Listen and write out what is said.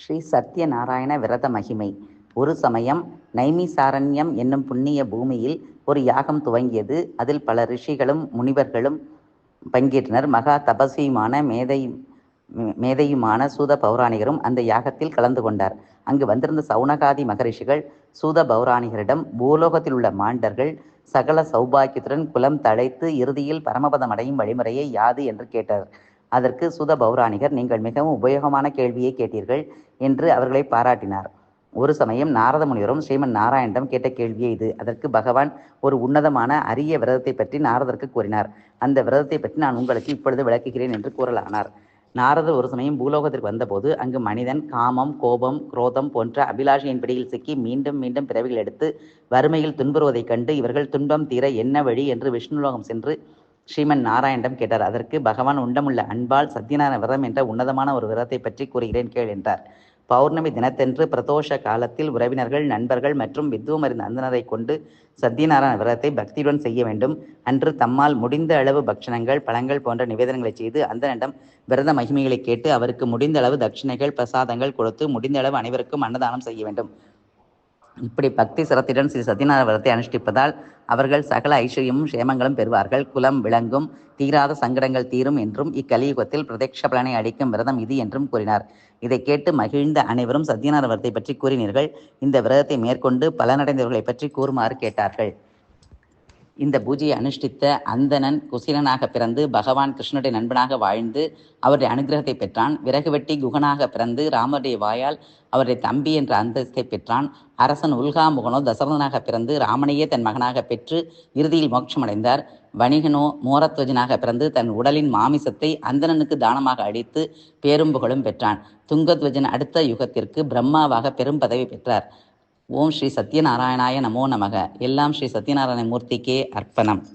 ஸ்ரீ சத்யநாராயண விரத மகிமை. ஒரு சமயம் நைமிசாரண்யம் என்னும் புண்ணிய பூமியில் ஒரு யாகம் துவங்கியது. அதில் பல ரிஷிகளும் முனிவர்களும் பங்கேற்றனர். மகா தபஸ்வியுமான மேதை மேதையுமான சூத பௌராணிகரும் அந்த யாகத்தில் கலந்து கொண்டார். அங்கு வந்திருந்த சவுனகாதி மகரிஷிகள் சூத பௌராணிகரிடம் பூலோகத்தில் உள்ள மாண்டர்கள் சகல சௌபாக்கியத்துடன் குலம் தழைத்து இறுதியில் பரமபதம் அடையும் வழிமுறையை யாது என்று கேட்டார் அதற்கு சுத பௌராணிகர் நீங்கள் மிகவும் உபயோகமான கேள்வியை கேட்டீர்கள் என்று அவர்களை பாராட்டினார். ஒரு சமயம் நாரத முனிவரும் ஸ்ரீமன் நாராயணிடம் கேட்ட கேள்வியே இது. அதற்கு பகவான் ஒரு உன்னதமான அரிய விரதத்தை பற்றி நாரதற்கு கூறினார். அந்த விரதத்தை பற்றி நான் உங்களுக்கு இப்பொழுது விளக்குகிறேன் என்று கூறலானார். நாரதர் ஒரு சமயம் பூலோகத்திற்கு வந்தபோது அங்கு மனிதன் காமம் கோபம் குரோதம் போன்ற அபிலாஷையின் பிடியில் சிக்கி மீண்டும் மீண்டும் பிறவிகள் எடுத்து வறுமையில் துன்புறுவதைக் கண்டு இவர்கள் துன்பம் தீர என்ன வழி என்று விஷ்ணுலோகம் சென்று ஸ்ரீமன் நாராயணம் கேட்டார். அதற்கு பகவான் உண்டமுள்ள அன்பால் சத்தியநாராயண விரதம் என்ற உன்னதமான ஒரு விரதத்தை பற்றி கூறுகிறேன் கேள் என்றார். பௌர்ணமி தினத்தன்று பிரதோஷ காலத்தில் உறவினர்கள் நண்பர்கள் மற்றும் வித்துவமறிந்த அந்தனரை கொண்டு சத்யநாராயண விரதத்தை பக்தியுடன் செய்ய வேண்டும். அன்று தம்மால் முடிந்த அளவு பக்ஷணங்கள் பழங்கள் போன்ற நிவேதனங்களை செய்து அந்தனிடம் விரத மகிமைகளை கேட்டு அவருக்கு முடிந்த அளவு தட்சிணைகள் பிரசாதங்கள் கொடுத்து முடிந்த அளவு அனைவருக்கும் அன்னதானம் செய்ய வேண்டும். இப்படி பக்தி சிரத்துடன் ஸ்ரீ சத்யநாராயண அனுஷ்டிப்பதால் அவர்கள் சகல ஐஸ்வர்யமும் சேமங்களும் பெறுவார்கள். குலம் விளங்கும் தீராத சங்கடங்கள் தீரும் என்றும் இக்கலியுகத்தில் பிரதேஷ பலனை அளிக்கும் விரதம் இது என்றும் கூறினார். இதை கேட்டு மகிழ்ந்த அனைவரும் சத்யநாராயண பற்றி கூறினீர்கள். இந்த விரதத்தை மேற்கொண்டு பலனடைந்தவர்களை பற்றி கூறுமாறு கேட்டார்கள். இந்த பூஜையை அனுஷ்டித்த அந்தணன் குசீலனாக பிறந்து பகவான் கிருஷ்ணனுடைய நண்பனாக வாழ்ந்து அவருடைய அனுகிரகத்தை பெற்றான். விறகு வெட்டி குகனாக பிறந்து ராமருடைய வாயால் அவருடைய தம்பி என்ற அந்தஸ்தை பெற்றான். அரசன் உல்காமுகனோ தசரதனாக பிறந்து ராமனையே தன் மகனாக பெற்று இறுதியில் மோட்சமடைந்தார். வணிகனோ மோரத்வஜனாக பிறந்து தன் உடலின் மாமிசத்தை அந்தணனுக்கு தானமாக அளித்து பேரும்புகளும் பெற்றான். துங்கத்வஜன் அடுத்த யுகத்திற்கு பிரம்மாவாக பெரும் பதவி பெற்றார். ஓம் ஸ்ரீ சத்யநாராயணாய நமோ நமக. எல்லாம் ஸ்ரீ சத்யநாராயண மூர்த்திக்கே அர்ப்பணம்.